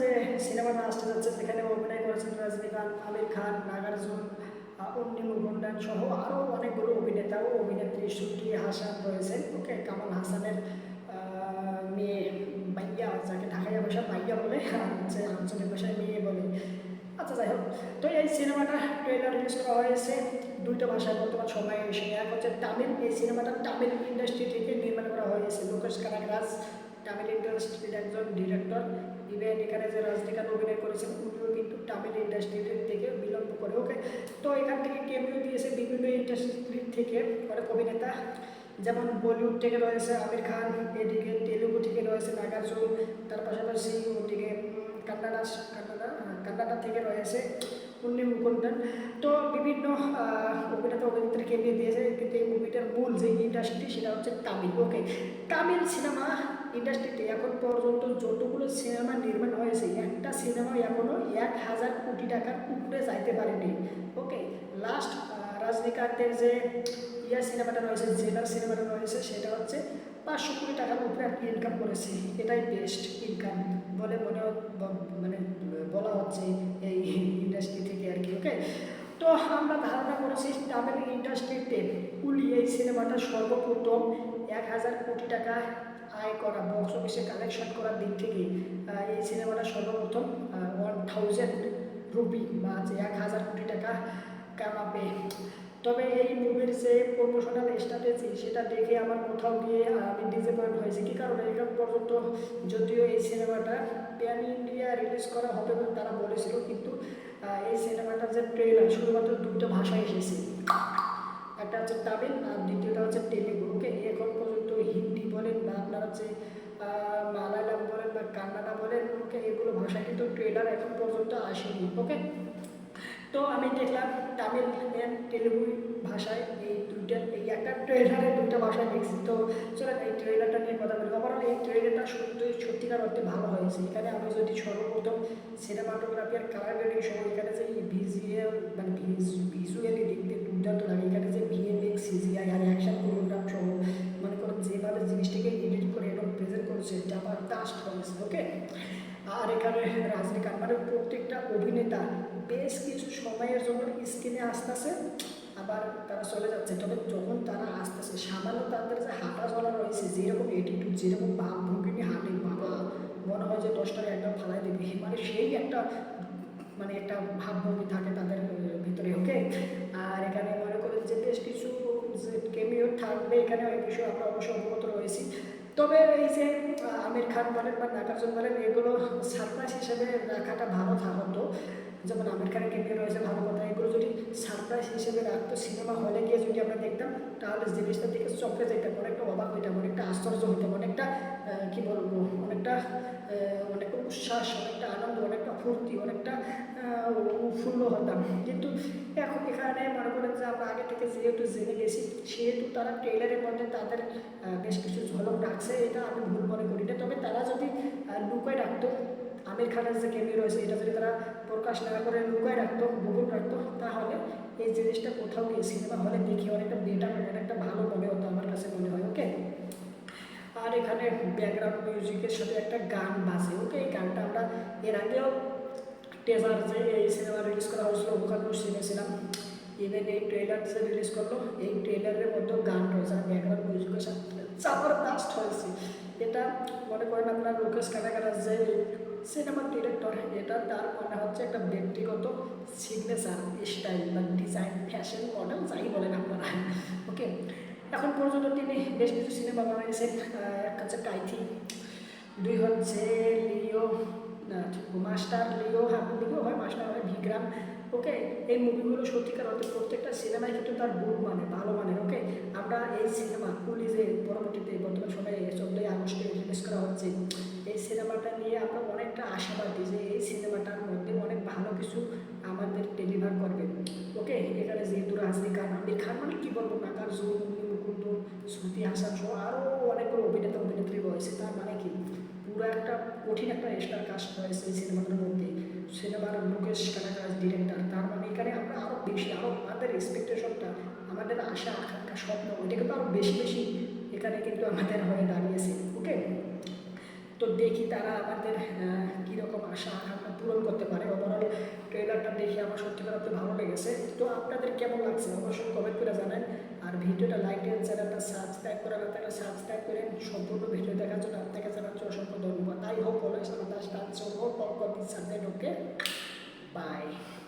যে সিনেমাটা আসতে যাচ্ছে যেখানে অভিনয় করেছেন রজনীকান্ত আমির খান, নাগার্জুন অন্নি মুকুন্দান সহ আরও অনেকগুলো অভিনেতা ও অভিনেত্রী সুটি হাসান রয়েছেন ওকে, কামাল হাসানের মেয়ে বাইয়া যাকে ঢাকাইয়া ভাষা বাইয়া বলে হচ্ছে আঞ্চলিক ভাষায় মেয়ে বলে। আচ্ছা যাই হোক। তো এই সিনেমাটা ট্রেলার রিলিজ করা হয়েছে। দুইটা ভাষায় বর্তমান সময়ে এসে এক হচ্ছে তামিল। এই সিনেমাটা তামিল ইন্ডাস্ট্রি থেকে নির্মাণ করা হয়েছে। লোকেশ কানাগরাজ তামিল একজন ডিরেক্টর ইভেন এখানে যে রজনীকান্ত অভিনয় করেছেন, উনিও কিন্তু তামিল ইন্ডাস্ট্রির থেকে বিলম্ব করে। ওকে, তো এখান থেকে কেমিও দিয়েছে বিভিন্ন ইন্ডাস্ট্রি থেকে অনেক অভিনেতা। যেমন বলিউড থেকে রয়েছে আমির খান, এদিকে তেলুগু থেকে রয়েছে নাগার্জুন, তার পাশাপাশি ওদিকে কান্নাডা কান্নাডা কান্নাডা থেকে রয়েছে উন্নি মুকুন্দন। তো বিভিন্ন অভিনেতা, অভিনেত্রী কেমিয়ে দিয়েছে, কিন্তু এই মুভিটার মূল যে ইন্ডাস্ট্রি সেটা হচ্ছে তামিল। ওকে, তামিল সিনেমা ইন্ডাস্ট্রিতে এখন পর্যন্ত যতগুলো সিনেমা নির্মাণ হয়েছে, একটা সিনেমা এখনও এক হাজার কোটি টাকার উপরে যাইতে পারেনি। ওকে লাস্ট রাজনীকান্তের যে ইয়া সিনেমাটা রয়েছে, জেলার সিনেমাটা রয়েছে, সেটা হচ্ছে পাঁচশো কোটি টাকার উপরে আর কি ইনকাম করেছে এটাই বেস্ট ইনকাম বলে মনে মানে বলা হচ্ছে এই ইন্ডাস্ট্রি থেকে আর কি, ওকে? তো আমরা ধারণা করেছি তামিল ইন্ডাস্ট্রিতে কুলি এই সিনেমাটা সর্বপ্রথম এক হাজার কোটি টাকা আয় করা বক্স অফিসে কালেকশন করার দিক থেকে এই সিনেমাটা সর্বপ্রথম ওয়ান থাউজেন্ড রুপি বা যে এক হাজার কোটি টাকা কামাবে। তবে এই মুভির যে প্রমোশনাল স্ট্র্যাটেজি সেটা দেখে আমার কোথাও গিয়ে আমি ডিসঅ্যাপয়েন্ট হয়েছি। কি কারণে? এখন পর্যন্ত যদিও এই সিনেমাটা প্যান ইন্ডিয়া রিলিজ করা হবে বলে তারা বলেছিল, কিন্তু এই সিনেমাটার যে ট্রেলার শুধুমাত্র দুটো ভাষায় এসেছে। একটা হচ্ছে তামিল আর দ্বিতীয়টা হচ্ছে তেলেগু। ওকে, এখন পর্যন্ত হিন্দি বলেন বা আপনার হচ্ছে মালায়ালাম বলেন বা কান্নাডা বলেন, ওকে, এগুলো ভাষা কিন্তু ট্রেলার এখন পর্যন্ত আসেনি, ওকে? তো আমি দেখলাম তামিল and তেলেগু ভাষায় এই দুইটা, এই একটা ট্রেলারে দুইটা ভাষায় দেখছি তো চলেন এই ট্রেলারটা নিয়ে কথা বলি। ওভারঅল এই ট্রেলারটা সত্যি, সত্যিকার অর্থে ভালো হয়েছে। এখানে আমি যদি সর্বপ্রথম সিনেমাটোগ্রাফি আর কালার গ্রেডিং এখানে যে ভিজুয়াল মানে ভিজুয়ালি টাস্ট ওকে? আর এখানে রজনীকান্ত মানে প্রত্যেকটা অভিনেতা বেশ কিছু সময়ের জন্য স্ক্রিনে আসতেছে, আবার তারা চলে যাচ্ছে। তবে যখন তারা আসতেছে, সামান্য তাদের যে হাঁটা চলা রয়েছে, যেরকম এটিটিউড যেরকম ভাবভঙ্গি নিয়ে হাঁটে, বাবা মনে হয় যে দশটারে একদম ফালাই দেবে। মানে সেই একটা মানে একটা ভাবভঙ্গি থাকে তাদের ভিতরে, ওকে? আর এখানে মনে করেন যে বেশ কিছু কেমিও থাকবে এখানে এই বিষয়ে আমরা অবশ্য অবগত রয়েছি। তবে এই যে আমির খান বলেন বা নাগার্জুন বলেন, এগুলো সারপ্রাইজ হিসেবে রাখাটা ভালো থাকতো যেমন আমির খানের কেমিও রয়েছে ভালো কথা, এগুলো যদি সারপ্রাইজ হিসেবে রাখতো, সিনেমা হলে গিয়ে যদি আমরা দেখতাম, তাহলে জিনিসটা দেখে চমকে যেতাম অনেকটা অবাক হইতাম, অনেকটা আশ্চর্য হইতাম, অনেকটা কী বলব, অনেকটা অনেকটা উচ্ছ্বাস, অনেকটা আনন্দ, অনেকটা ফুর্তি, অনেকটা উৎফুল্ল হতাম। কিন্তু এখন এখানে মনে করেন যে আমরা আগে থেকে যেহেতু জেনে গেছি, সেহেতু তারা ট্রেলারের মধ্যে তাদের বেশ কিছু ঝলক রাখছে, এটা আমি ভুল মনে করি না। তবে তারা যদি লুকায় রাখতো, আমির খানের যে কেমি রয়েছে, এটা যদি তারা প্রকাশ না করে লুকায় রাখতো গোপন রাখতো, তাহলে এই জিনিসটা কোথাও গিয়ে সিনেমা হলে দেখি অনেকটা বেটার অনেকটা ভালো মনে হতো আমার কাছে মনে হয় ওকে আর এখানে ব্যাকগ্রাউন্ড মিউজিকের সাথে একটা গান বাজে ওকে এই গানটা আমরা এর আগেও টেজার যে এই সিনেমা রিলিজ করা হয়েছিল ওখানেও শুনেছিলাম ইভেন এই ট্রেলার যে রিলিজ করল, এই ট্রেলারের মধ্যেও গান রয়েছে ব্যাকগ্রাউন্ড মিউজিকের সাথে জবরদস্ত হয়েছে। এটা মনে করেন আপনার লোকেশ কাটাকাটা যে সিনেমার ডিরেক্টর এটা তার মনে হচ্ছে একটা ব্যক্তিগত সিগনেচার স্টাইল বা ডিজাইন ফ্যাশন মডেল যাই বলেন আপনারা। ওকে এখন পর্যন্ত তিনি বেশ কিছু সিনেমা বানিয়েছেন। এক হচ্ছে কাইথি, দুই হচ্ছে লিও মাস্টার লিও হ্যাঁ লিও হয়, মাস্টার হয় বিক্রাম ওকে? এই মুভিগুলো সত্যিকার অর্থে প্রত্যেকটা সিনেমায় কিন্তু তার গুড মানে ভালো মানের ওকে? আমরা এই সিনেমা, পুলিশে পরবর্তীতে বর্তমান সময়ে চোদ্দোই আগস্টে রিলিজ করা হচ্ছে, এই সিনেমাটা নিয়ে আমরা অনেকটা আশাবাদী যে এই সিনেমাটার মধ্যে অনেক ভালো কিছু আমাদের ডেলিভার করবে, ওকে? এখানে যেহেতু রাজনীকান্ত আমির খান মানে কী বলব নাগার্জুন মুকুন্দ, শ্রুতি হাসান সহ আরও অনেকগুলো অভিনেতা, অভিনেত্রী রয়েছে, তার মানে কি? পুরো একটা কঠিন একটা এক্সট্রা কাজ করেছে এই সিনেমাটার মধ্যে। সিনেমার মুকেশ কানাকাজ ডিরেক্টর তার মানে এখানে আমরা আরও বেশি আরও আমাদের এক্সপেকটেশনটা আমাদের আশা, আকাঙ্ক্ষা, স্বপ্ন ওইটা কিন্তু আরও বেশি বেশি এখানে কিন্তু আমাদের হয়ে দাঁড়িয়েছে ওকে তো দেখি তারা আমাদের কীরকম আশা, আকাঙ্ক্ষা পূরণ করতে পারে। ওভারঅল ট্রেলারটা দেখি আমার সত্যি কথা ভালো লেগেছে। তো আপনাদের কেমন লাগছে? অবশ্যই কমেন্ট করে জানান। আর ভিডিওটা লাইক দেন চ্যানেলটা সাবস্ক্রাইব করা আপনারা সাবস্ক্রাইব করেন সম্পূর্ণ ভিডিও দেখার জন্য আপনাকে জানাচ্ছি Dai ho con la sua stanza, ho con con il sangue che vai.